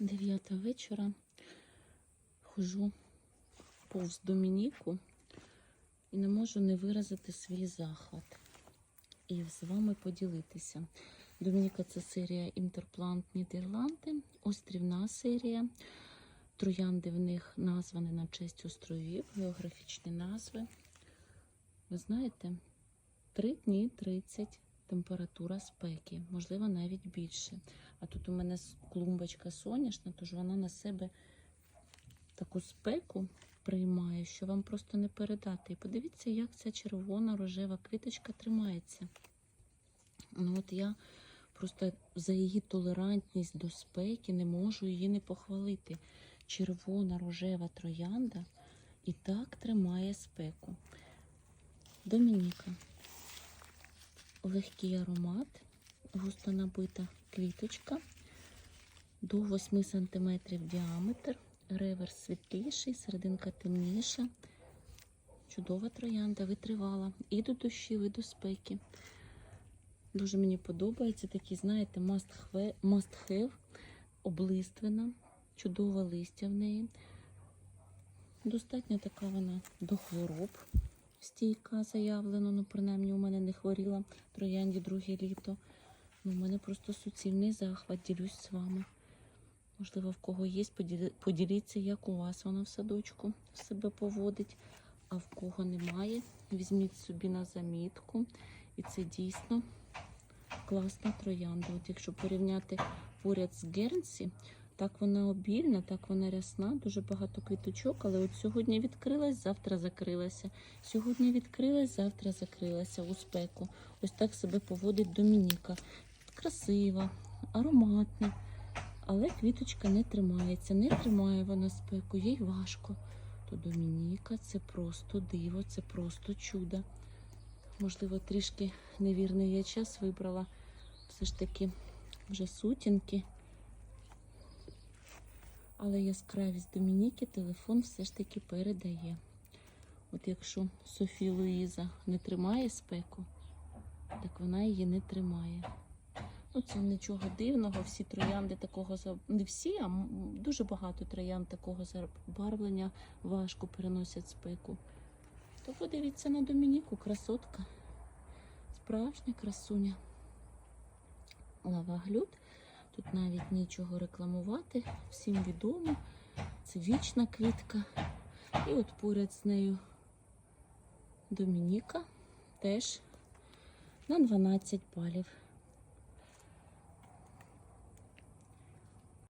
Дев'ята вечора. Хожу повз Домініку і не можу не виразити свій захват і з вами поділитися. Домініка це серія Інтерплант Нідерланди, острівна серія. Троянди в них названі на честь островів, географічні назви. Ви знаєте, три дні 30 температура спеки, можливо, навіть більше. А тут у мене клумбочка соняшна, тож вона на себе таку спеку приймає, що вам просто не передати. І подивіться, як ця червона рожева квіточка тримається. Ну от я просто за її толерантність до спеки не можу її не похвалити. Червона рожева троянда і так тримає спеку. Домініка. Легкий аромат, густо набита квіточка до 8 см діаметр, реверс світліший, серединка темніша. Чудова троянда, витривала і до дощів, і до спеки. Дуже мені подобається такий, знаєте, must have, must have облиствена, чудове листя в неї. Достатньо така вона до хвороб стійка заявлено, ну принаймні у мене не хворіла троянді друге літо. Ну, у мене просто суцільний захват, ділюсь з вами. Можливо, в кого є, поділіться, як у вас воно в садочку себе поводить, а в кого немає, візьміть собі на замітку. І це дійсно класна троянда. От якщо порівняти поряд з Гернсі, так вона обільна, так вона рясна, дуже багато квіточок, але от сьогодні відкрилась, завтра закрилася. Сьогодні відкрилась, завтра закрилася у спеку. Ось так себе поводить Домініка. Красива, ароматна, але квіточка не тримається, не тримає вона спеку, їй важко. То Домініка це просто диво, це просто чудо. Можливо, трішки невірний я час вибрала. Все ж таки вже сутінки. Але яскравість Домініки телефон все ж таки передає. От якщо Софі Луїза не тримає спеку, так вона її не тримає. Ну, це нічого дивного. Всі троянди такого не всі, а дуже багато троянд такого забарвлення важко переносять спеку. То подивіться на Домініку, красотка. Справжня красуня. Лаваглюд. Тут навіть нічого рекламувати, всім відомо. Це вічна квітка. І от поряд з нею Домініка теж на 12 балів.